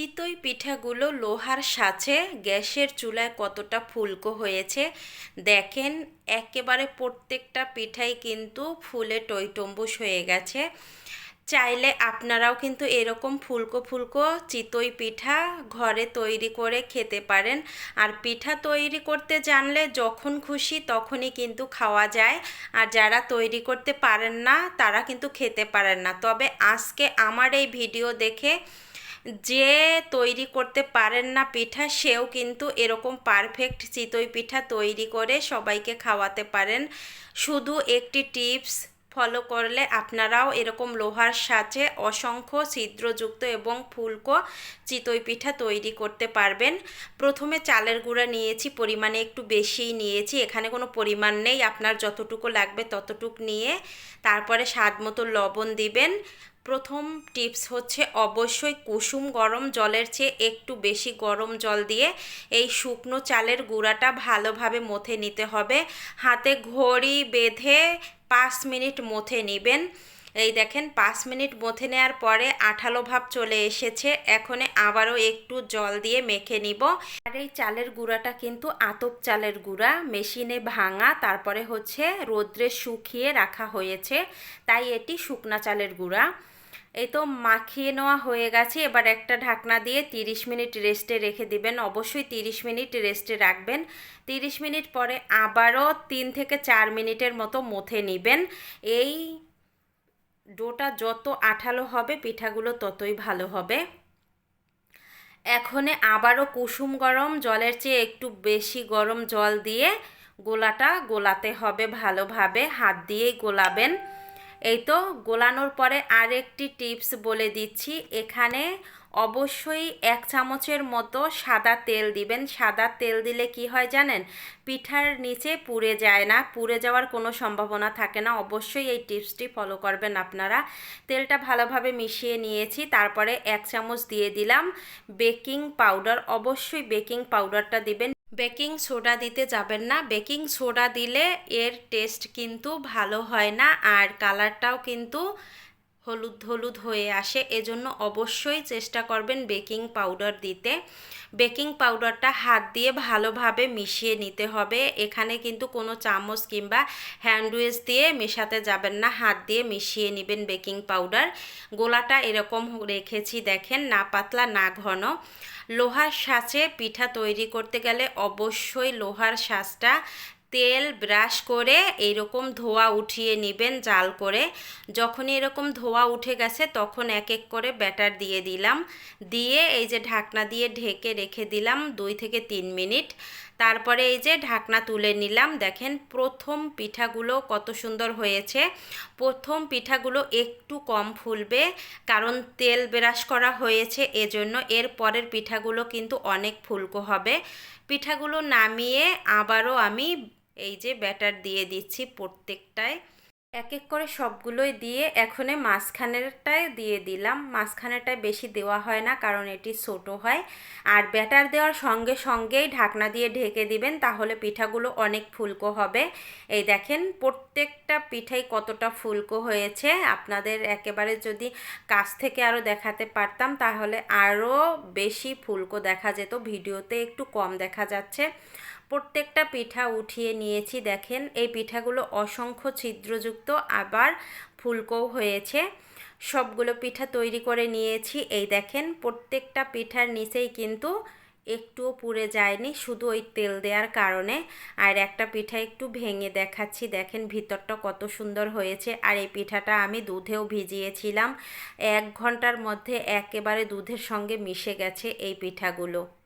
চিতই পিঠাগুলো লোহার সাথে গ্যাসের চুলায় কতটা ফুলকো হয়েছে, দেখেন, একেবারে প্রত্যেকটা পিঠাই কিন্তু ফুলে টইটম্বুস হয়ে গেছে। চাইলে আপনারাও কিন্তু এরকম ফুলকো ফুলকো চিতই পিঠা ঘরে তৈরি করে খেতে পারেন। আর পিঠা তৈরি করতে জানলে যখন খুশি তখনই কিন্তু খাওয়া যায়। আর যারা তৈরি করতে পারেন না, তারা কিন্তু খেতে পারেন না। তবে আজকে আমার এই ভিডিও দেখে যে তৈরি করতে পারেন না পিঠা, সেও কিন্তু এরকম পারফেক্ট চিতই পিঠা তৈরি করে সবাইকে খাওয়াতে পারেন। শুধু একটি টিপস ফলো করলে আপনারাও এরকম লোহার সাথে অসংখ্য ছিদ্রযুক্ত এবং ফুলকো চিতই পিঠা তৈরি করতে পারবেন। প্রথমে চালের গুঁড়া নিয়েছি, পরিমাণে একটু বেশিই নিয়েছি, এখানে কোনো পরিমাণ নেই, আপনার যতটুকু লাগবে ততটুক নিয়ে তারপরে স্বাদ মতো লবণ দিবেন। প্রথম টিপস হচ্ছে অবশ্যই কুসুম গরম জলের চেয়ে একটু বেশি গরম জল দিয়ে এই শুকনো চালের গুঁড়াটা ভালোভাবে মথে নিতে হবে। হাতে ঘড়ি বেঁধে পাঁচ মিনিট মথে নেবেন। এই দেখেন, পাঁচ মিনিট মথে নেওয়ার পরে আঠালো ভাব চলে এসেছে। এখন আবারও একটু জল দিয়ে মেখে নিব। আর এই চালের গুঁড়াটা কিন্তু আতপ চালের গুঁড়া, মেশিনে ভাঙা, তারপরে হচ্ছে রোদ্রে শুকিয়ে রাখা হয়েছে। তাই এটি শুকনা চালের গুঁড়া। এই তো মাখিয়ে নেওয়া হয়ে গেছে। এবার একটা ঢাকনা দিয়ে 30 মিনিট রেস্টে রেখে দিবেন। অবশ্যই 30 মিনিট রেস্টে রাখবেন। 30 মিনিট পরে আবারও তিন থেকে চার মিনিটের মতো মথে নেবেন। এই ডোটা যত আঠালো হবে, পিঠাগুলো ততই ভালো হবে। এখনে আবারও কুসুম গরম, জলের চেয়ে একটু বেশি গরম জল দিয়ে গোলাটা গোলাতে হবে ভালোভাবে। হাত দিয়েই গোলাবেন। এই তো গোলানোর পরে আরেকটি টিপস বলে দিচ্ছি, এখানে অবশ্যই এক চামচের মতো সাদা তেল দিবেন। সাদা তেল দিলে কি হয় জানেন? পিঠার নিচে পুড়ে যায় না, পুড়ে যাওয়ার কোনো সম্ভাবনা থাকে না। অবশ্যই এই টিপসটি ফলো করবেন আপনারা। তেলটা ভালোভাবে মিশিয়ে নিয়েছি, তারপরে এক চামচ দিয়ে দিলাম বেকিং পাউডার। অবশ্যই বেকিং পাউডারটা দিবেন। বেকিং সোডা দিতে যাবেন না। বেকিং সোডা দিলে এর টেস্ট কিন্তু ভালো হয় না আর কালারটাও কিন্তু হলুদ হলুদ হয়ে আসে। এজন্য অবশ্যই চেষ্টা করবেন বেকিং পাউডার দিতে। বেকিং পাউডারটা হাত দিয়ে ভালোভাবে মিশিয়ে নিতে হবে। এখানে কিন্তু কোনো চামচ কিংবা হ্যান্ডউইচ দিয়ে মেশাতে যাবেন না। হাত দিয়ে মিশিয়ে নেবেন বেকিং পাউডার। গোলাটা এরকম রেখেছি দেখেন, না পাতলা না ঘন। লোহার সাঁচে পিঠা তৈরি করতে গেলে অবশ্যই লোহার সাঁচটা তেল ব্রাশ করে এইরকম ধোয়া উঠিয়ে নেবেন জাল করে। যখনই এরকম ধোয়া উঠে গেছে, তখন এক এক করে ব্যাটার দিয়ে দিলাম। দিয়ে এই যে ঢাকনা দিয়ে ঢেকে রেখে দিলাম দুই থেকে তিন মিনিট। তারপরে এই যে ঢাকনা তুলে নিলাম। দেখেন প্রথম পিঠাগুলো কত সুন্দর হয়েছে। প্রথম পিঠাগুলো একটু কম ফুলবে, কারণ তেল ব্রাশ করা হয়েছে এজন্য এর পরের পিঠাগুলো কিন্তু অনেক ফুলকো হবে। পিঠাগুলো নামিয়ে আবারও আমি এই যে ব্যাটার দিয়ে দিচ্ছি প্রত্যেকটায়। এক এক করে সবগুলোই দিয়ে এখনে মাঝখানেরটায় দিয়ে দিলাম। মাঝখানেরটায় বেশি দেওয়া হয় না কারণ এটি ছোট হয়। আর ব্যাটার দেওয়ার সঙ্গে সঙ্গেই ঢাকনা দিয়ে ঢেকে দিবেন তাহলে পিঠাগুলো অনেক ফুলকো হবে। এই দেখেন প্রত্যেকটা পিঠাই কতটা ফুলকো হয়েছে। আপনাদের একেবারে যদি কাছ থেকে আরও দেখাতে পারতাম তাহলে আরও বেশি ফুলকো দেখা যেত। ভিডিওতে একটু কম দেখা যাচ্ছে। প্রত্যেকটা পিঠা উঠিয়ে নিয়েছি, দেখেন। এই পিঠাগুলো অসংখ্য ছিদ্রযুক্ত, আবার ফুলকোও হয়েছে। সবগুলো পিঠা তৈরি করে নিয়েছি। এই দেখেন, প্রত্যেকটা পিঠার নিচেই কিন্তু একটুও পুড়ে যায়নি, শুধু ওই তেল দেওয়ার কারণে। আর একটা পিঠা একটু ভেঙে দেখাচ্ছি, দেখেন ভিতরটা কত সুন্দর হয়েছে। আর এই পিঠাটা আমি দুধেও ভিজিয়েছিলাম। এক ঘণ্টার মধ্যে একেবারে দুধের সঙ্গে মিশে গেছে এই পিঠাগুলো।